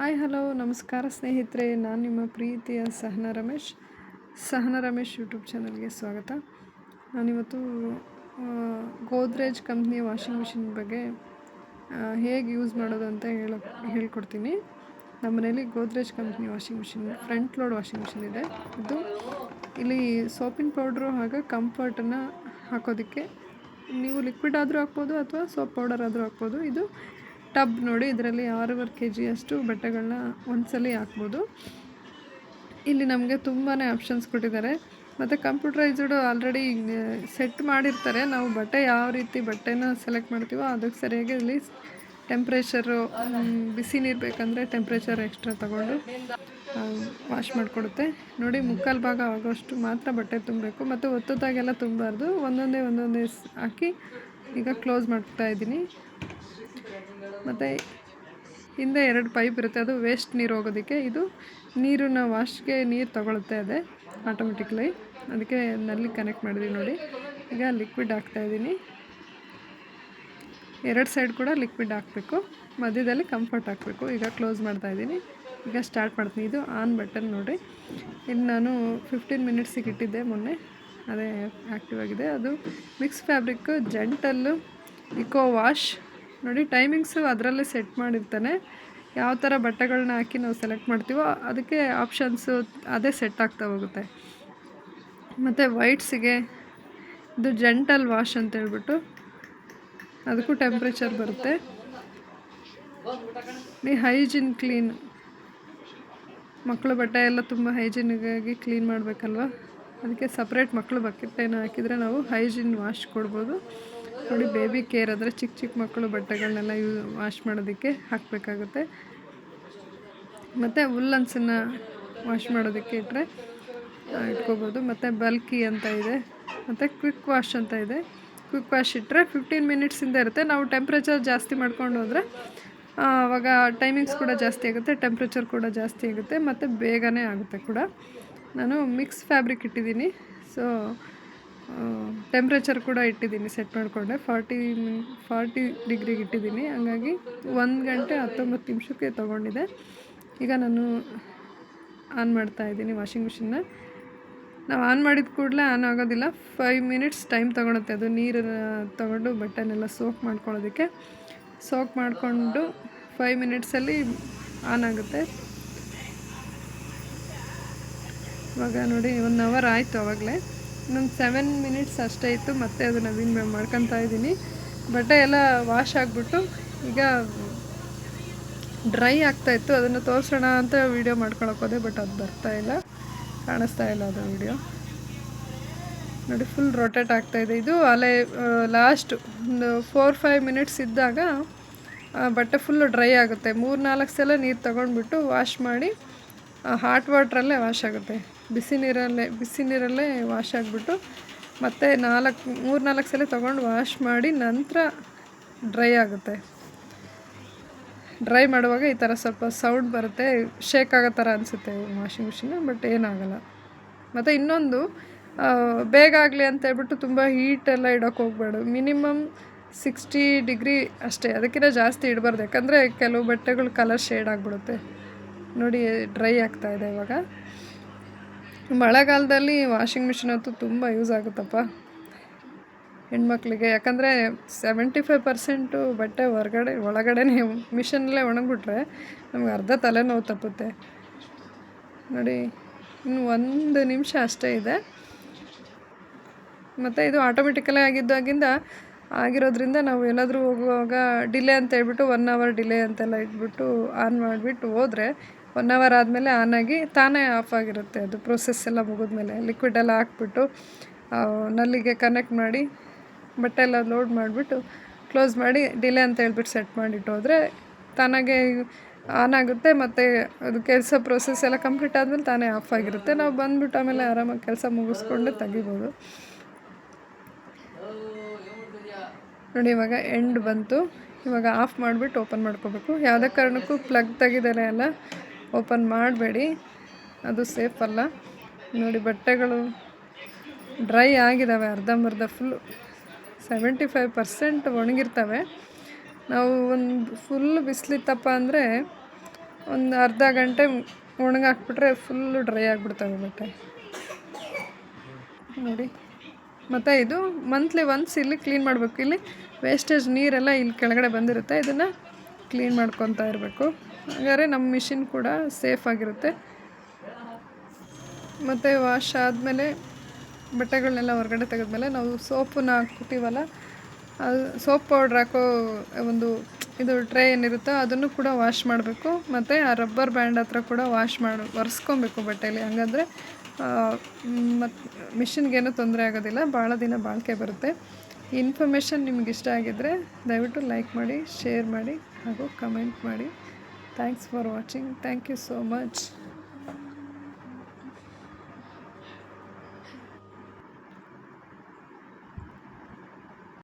Hi, hello, ನಮಸ್ಕಾರ ಸ್ನೇಹಿತರೆ. ನಾನು ನಿಮ್ಮ ಪ್ರೀತಿಯ ಸಹನ ರಮೇಶ್ ಸಹನ ರಮೇಶ್ ಯೂಟ್ಯೂಬ್ ಚಾನಲ್ಗೆ ಸ್ವಾಗತ. ನಾನಿವತ್ತು ಗೋದ್ರೇಜ್ ಕಂಪ್ನಿಯ ವಾಷಿಂಗ್ ಮಿಷಿನ್ ಬಗ್ಗೆ ಹೇಗೆ ಯೂಸ್ ಮಾಡೋದು ಅಂತ ಹೇಳ, ಹೇಳ್ಕೊಡ್ತೀನಿ. ನಮ್ಮ ಮನೇಲಿ Godrej company washing machine, front load washing machine ಇದೆ. ಇದು ಇಲ್ಲಿ ಸೋಪಿನ ಪೌಡ್ರು ಹಾಗೆ ಕಂಫರ್ಟನ್ನು ಹಾಕೋದಕ್ಕೆ, ನೀವು ಲಿಕ್ವಿಡ್ ಆದರೂ ಹಾಕ್ಬೋದು ಅಥವಾ ಸೋಪ್ ಪೌಡರ್ ಆದರೂ ಹಾಕ್ಬೋದು. ಇದು ಟಬ್ ನೋಡಿ ಇದರಲ್ಲಿ ಆರೂವರೆ ಕೆ ಜಿಯಷ್ಟು ಬಟ್ಟೆಗಳನ್ನ ಒಂದ್ಸಲಿ ಹಾಕ್ಬೋದು. ಇಲ್ಲಿ ನಮಗೆ ತುಂಬಾ ಆಪ್ಷನ್ಸ್ ಕೊಟ್ಟಿದ್ದಾರೆ. ಮತ್ತು ಕಂಪ್ಯೂಟರೈಸ್ಡ್ ಆಲ್ರೆಡಿ ಸೆಟ್ ಮಾಡಿರ್ತಾರೆ. ನಾವು ಬಟ್ಟೆ ಯಾವ ರೀತಿ ಬಟ್ಟೆನ ಸೆಲೆಕ್ಟ್ ಮಾಡ್ತೀವೋ ಅದಕ್ಕೆ ಸರಿಯಾಗಿ ಇಲ್ಲಿ ಟೆಂಪ್ರೇಚರು ಬಿಸಿ ನೀರು ಬೇಕಂದರೆ ಟೆಂಪ್ರೇಚರ್ ಎಕ್ಸ್ಟ್ರಾ ತಗೊಂಡು ವಾಶ್ ಮಾಡಿಕೊಡುತ್ತೆ. ನೋಡಿ ಮುಕ್ಕಾಲು ಭಾಗ ಆಗೋಷ್ಟು ಮಾತ್ರ ಬಟ್ಟೆ ತುಂಬಬೇಕು. ಮತ್ತು ಒತ್ತೊತ್ತಾಗೆಲ್ಲ ತುಂಬಬಾರ್ದು ಒಂದೊಂದೇ ಒಂದೊಂದೇ ಹಾಕಿ ಈಗ ಕ್ಲೋಸ್ ಮಾಡ್ತಾ ಇದ್ದೀನಿ. ಮತ್ತು ಹಿಂದೆ ಎರಡು ಪೈಪ್ ಇರುತ್ತೆ, ಅದು ವೇಸ್ಟ್ ನೀರು ಹೋಗೋದಕ್ಕೆ. ಇದು ನೀರನ್ನ ವಾಶ್ಗೆ ನೀರು ತಗೊಳುತ್ತೆ ಅದೇ ಆಟೋಮೆಟಿಕ್ಲಿ ಅದಕ್ಕೆ ನಲ್ಲಿ ಕನೆಕ್ಟ್ ಮಾಡಿದ್ವಿ ನೋಡಿ. ಈಗ ಲಿಕ್ವಿಡ್ ಹಾಕ್ತಾಯಿದ್ದೀನಿ ಎರಡು ಸೈಡ್ ಕೂಡ ಲಿಕ್ವಿಡ್ ಹಾಕಬೇಕು. ಮಧ್ಯದಲ್ಲಿ ಕಂಫರ್ಟ್ ಹಾಕಬೇಕು. ಈಗ ಕ್ಲೋಸ್ ಮಾಡ್ತಾ ಇದ್ದೀನಿ. ಈಗ ಸ್ಟಾರ್ಟ್ ಮಾಡ್ತೀನಿ. ಇದು ಆನ್ ಬಟನ್ ನೋಡಿ. ಇಲ್ಲಿ ನಾನು ಫಿಫ್ಟೀನ್ ಮಿನಿಟ್ಸಿಗೆ ಇಟ್ಟಿದ್ದೆ ಮೊನ್ನೆ. ಅದೇ ಆ್ಯಕ್ಟಿವ್ ಆಗಿದೆ. ಅದು mix fabric gentle eco wash ನೋಡಿ ಟೈಮಿಂಗ್ಸು ಅದರಲ್ಲೇ ಸೆಟ್ ಮಾಡಿರ್ತಾನೆ. ಯಾವ ಥರ ಬಟ್ಟೆಗಳನ್ನ ಹಾಕಿ ನಾವು ಸೆಲೆಕ್ಟ್ ಮಾಡ್ತೀವೋ ಅದಕ್ಕೆ ಆಪ್ಷನ್ಸು ಅದೇ ಸೆಟ್ ಆಗ್ತಾ ಹೋಗುತ್ತೆ. ಮತ್ತು ವೈಟ್ಸಿಗೆ ಇದು ಜೆಂಟಲ್ ವಾಶ್ ಅಂತ ಹೇಳ್ಬಿಟ್ಟು ಅದಕ್ಕೂ ಟೆಂಪ್ರೇಚರ್ ಬರುತ್ತೆ. ಈ ಹೈಜಿನ್ ಕ್ಲೀನ್ ಮಕ್ಕಳು ಬಟ್ಟೆ ಎಲ್ಲ ತುಂಬ ಹೈಜಿನಿಗಾಗಿ ಕ್ಲೀನ್ ಮಾಡಬೇಕಲ್ವ? ಅದಕ್ಕೆ ಸಪ್ರೇಟ್ ಮಕ್ಕಳು ಬಕೆಟೇನ ಹಾಕಿದರೆ ನಾವು ಹೈಜಿನ್ ವಾಶ್ ಕೊಡ್ಬೋದು. ನೋಡಿ ಬೇಬಿ ಕೇರ್ ಆದರೆ ಚಿಕ್ಕ ಚಿಕ್ಕ ಮಕ್ಕಳು ಬಟ್ಟೆಗಳನ್ನೆಲ್ಲ ಯೂ ವಾಶ್ ಮಾಡೋದಕ್ಕೆ ಹಾಕಬೇಕಾಗುತ್ತೆ. ಮತ್ತು ಉಲ್ಲನ್ಸನ್ನು ವಾಶ್ ಮಾಡೋದಕ್ಕೆ ಇಟ್ಟರೆ ಇಟ್ಕೋಬೋದು. ಮತ್ತು ಬಲ್ಕಿ ಅಂತ ಇದೆ. ಮತ್ತು ಕ್ವಿಕ್ ವಾಶ್ ಅಂತ ಇದೆ. ಕ್ವಿಕ್ ವಾಶ್ ಇಟ್ಟರೆ ಫಿಫ್ಟೀನ್ ಮಿನಿಟ್ಸಿಂದ ಇರುತ್ತೆ. ನಾವು ಟೆಂಪ್ರೇಚರ್ ಜಾಸ್ತಿ ಮಾಡ್ಕೊಂಡು ಹೋದರೆ ಆವಾಗ ಟೈಮಿಂಗ್ಸ್ ಕೂಡ ಜಾಸ್ತಿ ಆಗುತ್ತೆ ಟೆಂಪ್ರೇಚರ್ ಕೂಡ ಜಾಸ್ತಿ ಆಗುತ್ತೆ, ಮತ್ತು ಬೇಗನೆ ಆಗುತ್ತೆ ಕೂಡ. ನಾನು ಮಿಕ್ಸ್ ಫ್ಯಾಬ್ರಿಕ್ ಇಟ್ಟಿದ್ದೀನಿ. ಸೊ ಟೆಂಪ್ರೇಚರ್ ಕೂಡ ಇಟ್ಟಿದ್ದೀನಿ ಸೆಟ್ ಮಾಡಿಕೊಂಡೆ. ಫಾರ್ಟಿ ಫಾರ್ಟಿ ಡಿಗ್ರಿಗೆ ಇಟ್ಟಿದ್ದೀನಿ. ಹಂಗಾಗಿ ಒಂದು ಗಂಟೆ ಹತ್ತೊಂಬತ್ತು ನಿಮಿಷಕ್ಕೆ ತೊಗೊಂಡಿದೆ. ಈಗ ನಾನು ಆನ್ ಮಾಡ್ತಾ ಇದ್ದೀನಿ ವಾಷಿಂಗ್ ಮಿಷಿನ್ನ ನಾವು ಆನ್ ಮಾಡಿದ ಕೂಡಲೇ ಆನ್ ಆಗೋದಿಲ್ಲ. ಫೈವ್ ಮಿನಿಟ್ಸ್ ಟೈಮ್ ತೊಗೊಳುತ್ತೆ. ಅದು ನೀರು ತೊಗೊಂಡು ಬಟ್ಟೆನೆಲ್ಲ ಸೋಕ್ ಮಾಡ್ಕೊಳ್ಳೋದಕ್ಕೆ. ಸೋಕ್ ಮಾಡಿಕೊಂಡು ಫೈವ್ ಮಿನಿಟ್ಸಲ್ಲಿ ಆನ್ ಆಗುತ್ತೆ. ಇವಾಗ ನೋಡಿ ಒನ್ ಅವರ್ ಆಯಿತು ಆವಾಗಲೇ ಇನ್ನೊಂದು ಸೆವೆನ್ ಮಿನಿಟ್ಸ್ ಅಷ್ಟೇ ಇತ್ತು, ಮತ್ತೆ ಅದನ್ನು ನವೀನ್ ಮಾಡ್ಕೊತಾ ಇದ್ದೀನಿ. ಬಟ್ಟೆ ಎಲ್ಲ ವಾಶ್ ಆಗಿಬಿಟ್ಟು ಈಗ ಡ್ರೈ ಆಗ್ತಾ ಇತ್ತು. ಅದನ್ನು ತೋರಿಸೋಣ ಅಂತ ವೀಡಿಯೋ ಹೋದೆ ಬಟ್ ಅದು ಬರ್ತಾ ಇಲ್ಲ. ಕಾಣಿಸ್ತಾ ಇಲ್ಲ ಅದು ವೀಡಿಯೋ ನೋಡಿ ಫುಲ್ ರೊಟೇಟ್ ಇದೆ. ಇದು ಅಲೆ ಲಾಸ್ಟ್ ಒಂದು ಫೋರ್ ಫೈವ್ ಮಿನಿಟ್ಸ್ ಇದ್ದಾಗ ಬಟ್ಟೆ ಫುಲ್ಲು ಡ್ರೈ ಆಗುತ್ತೆ. ಮೂರು ನಾಲ್ಕು ಸಲ ನೀರು ತಗೊಂಡ್ಬಿಟ್ಟು ವಾಶ್ ಮಾಡಿ ಹಾಟ್ ವಾಟ್ರಲ್ಲೇ ವಾಶ್ ಆಗುತ್ತೆ. ಬಿಸಿ ನೀರಲ್ಲೇ ಬಿಸಿ ನೀರಲ್ಲೇ ವಾಶ್ ಆಗಿಬಿಟ್ಟು ಮತ್ತೆ ನಾಲ್ಕು, ಮೂರು ನಾಲ್ಕು ಸಲ ತೊಗೊಂಡು ವಾಶ್ ಮಾಡಿ ನಂತರ ಡ್ರೈ ಆಗುತ್ತೆ. ಡ್ರೈ ಮಾಡುವಾಗ ಈ ಥರ ಸ್ವಲ್ಪ ಸೌಂಡ್ ಬರುತ್ತೆ ಶೇಕ್ ಆಗೋ ಥರ ಅನಿಸುತ್ತೆ ವಾಷಿಂಗ್ ಮಿಷಿನ್ ಬಟ್ ಏನಾಗಲ್ಲ. ಮತ್ತು ಇನ್ನೊಂದು ಬೇಗ ಆಗಲಿ ಅಂತ ಹೇಳ್ಬಿಟ್ಟು ತುಂಬ ಹೀಟೆಲ್ಲ ಇಡೋಕೆ ಹೋಗ್ಬೇಡು. ಮಿನಿಮಮ್ ಸಿಕ್ಸ್ಟಿ ಡಿಗ್ರಿ ಅಷ್ಟೇ. ಅದಕ್ಕಿಂತ ಜಾಸ್ತಿ ಇಡಬಾರ್ದು. ಯಾಕಂದರೆ ಕೆಲವು ಬಟ್ಟೆಗಳು ಕಲರ್ ಶೇಡ್ ಆಗಿಬಿಡುತ್ತೆ. ನೋಡಿ ಡ್ರೈ ಆಗ್ತಾ ಇದೆ ಇವಾಗ. ಮಳೆಗಾಲದಲ್ಲಿ ವಾಷಿಂಗ್ ಮಿಷಿನ್ ಅಂತೂ ತುಂಬ ಯೂಸ್ ಆಗುತ್ತಪ್ಪ. ಹೆಣ್ಮಕ್ಳಿಗೆ, ಯಾಕಂದರೆ ಸೆವೆಂಟಿ ಫೈವ್ ಪರ್ಸೆಂಟು ಬಟ್ಟೆ ಹೊರಗಡೆ, ಒಳಗಡೆನೇ ಮಿಷನಲ್ಲೇ ಒಣಗಿಬಿಟ್ರೆ ನಮ್ಗೆ ಅರ್ಧ ತಲೆನೋವು ತಪ್ಪುತ್ತೆ. ನೋಡಿ, ಇನ್ನು ಒಂದು ನಿಮಿಷ ಅಷ್ಟೇ ಇದೆ. ಮತ್ತು ಇದು ಆಟೋಮೆಟಿಕಲೇ ಆಗಿದ್ದಾಗಿಂದ ಆಗಿರೋದ್ರಿಂದ ನಾವು ಏನಾದರೂ ಹೋಗುವಾಗ ಡಿಲೇ ಅಂತ ಹೇಳ್ಬಿಟ್ಟು ಒನ್ ಅವರ್ ಡಿಲೇ ಅಂತೆಲ್ಲ ಇಟ್ಬಿಟ್ಟು ಆನ್ ಮಾಡಿಬಿಟ್ಟು ಹೋದರೆ ಒನ್ ಅವರ್ ಆದಮೇಲೆ ಆನ್ ಆಗಿ ತಾನೇ ಆಫ್ ಆಗಿರುತ್ತೆ. ಅದು ಪ್ರೊಸೆಸ್ ಎಲ್ಲ ಲಿಕ್ವಿಡ್ ಎಲ್ಲ ಹಾಕ್ಬಿಟ್ಟು ನಲ್ಲಿಗೆ ಕನೆಕ್ಟ್ ಮಾಡಿ ಬಟ್ಟೆ ಎಲ್ಲ ಲೋಡ್ ಮಾಡಿಬಿಟ್ಟು ಕ್ಲೋಸ್ ಮಾಡಿ ಡಿಲೇ ಅಂತ ಹೇಳ್ಬಿಟ್ಟು ಸೆಟ್ ಮಾಡಿಟ್ಟು ಹೋದರೆ ತಾನಾಗೆ ಆನ್ ಆಗುತ್ತೆ ಮತ್ತು ಅದು ಕೆಲಸ ಪ್ರೊಸೆಸ್ ಎಲ್ಲ ಕಂಪ್ಲೀಟ್ ಆದಮೇಲೆ ತಾನೇ ಆಫ್ ಆಗಿರುತ್ತೆ. ನಾವು ಬಂದ್ಬಿಟ್ಟು ಆಮೇಲೆ ಆರಾಮಾಗಿ ಕೆಲಸ ಮುಗಿಸ್ಕೊಂಡು ತೆಗಿಬೋದು. ನೋಡಿ, ಇವಾಗ ಎಂಡ್ ಬಂತು. ಇವಾಗ ಆಫ್ ಮಾಡಿಬಿಟ್ಟು ಓಪನ್ ಮಾಡ್ಕೋಬೇಕು. ಯಾವುದೇ ಕಾರಣಕ್ಕೂ ಪ್ಲಗ್ ತೆಗಿದರೆ ಎಲ್ಲ ಓಪನ್ ಮಾಡಬೇಡಿ. ಅದು ಸೇಫ್ ಅಲ್ಲ. ನೋಡಿ, ಬಟ್ಟೆಗಳು ಡ್ರೈ ಆಗಿದ್ದಾವೆ ಅರ್ಧಂಬರ್ಧ ಫುಲ್ಲು ಸೆವೆಂಟಿ ಫೈವ್ ಪರ್ಸೆಂಟ್ ಒಣಗಿರ್ತವೆ. ನಾವು ಒಂದು ಫುಲ್ ಬಿಸಿಲಿತ್ತಪ್ಪ ಅಂದರೆ ಒಂದು ಅರ್ಧ ಗಂಟೆ ಒಣಗಾಕ್ಬಿಟ್ರೆ ಫುಲ್ಲು ಡ್ರೈ ಆಗಿಬಿಡ್ತವೆ ಬಟ್ಟೆ. ನೋಡಿ. ಮತ್ತು ಇದು ಮಂತ್ಲಿ ಒನ್ಸ್ ಇಲ್ಲಿ ಕ್ಲೀನ್ ಮಾಡಬೇಕು. ಇಲ್ಲಿ ವೇಸ್ಟೇಜ್ ನೀರೆಲ್ಲ ಇಲ್ಲಿ ಕೆಳಗಡೆ ಬಂದಿರುತ್ತೆ. ಇದನ್ನು ಕ್ಲೀನ್ ಮಾಡ್ಕೊತಾ ಇರಬೇಕು. ಹಾಗಾದ್ರೆ ನಮ್ಮ ಮಿಷಿನ್ ಕೂಡ ಸೇಫ್ ಆಗಿರುತ್ತೆ. ಮತ್ತು ವಾಶ್ ಆದಮೇಲೆ ಬಟ್ಟೆಗಳನ್ನೆಲ್ಲ ಹೊರಗಡೆ ತೆಗೆದ್ಮೇಲೆ ನಾವು ಸೋಪನ್ನ ಹಾಕ್ಬಿಟ್ಟಿವಲ್ಲ ಅದು ಸೋಪ್ ಪೌಡ್ರ್ ಹಾಕೋ ಒಂದು ಇದು ಟ್ರೇ ಏನಿರುತ್ತೋ ಅದನ್ನು ಕೂಡ ವಾಶ್ ಮಾಡಬೇಕು. ಮತ್ತು ಆ ರಬ್ಬರ್ ಬ್ಯಾಂಡ್ ಹತ್ರ ಕೂಡ ವಾಶ್ ಮಾಡಿ, ಒರೆಸ್ಕೊಬೇಕು ಬಟ್ಟೆಯಲ್ಲಿ ಹಂಗಂದರೆ ಮತ್ತು ಮಿಷಿನ್ಗೇನೂ ತೊಂದರೆ ಆಗೋದಿಲ್ಲ. ಭಾಳ ದಿನ ಬಾಳಿಕೆ ಬರುತ್ತೆ. ಈ ಇನ್ಫಾರ್ಮೇಷನ್ ನಿಮ್ಗೆ ಇಷ್ಟ ಆಗಿದ್ದರೆ ದಯವಿಟ್ಟು ಲೈಕ್ ಮಾಡಿ, ಶೇರ್ ಮಾಡಿ ಹಾಗೂ ಕಮೆಂಟ್ ಮಾಡಿ. Thanks for watching. Thank you so much.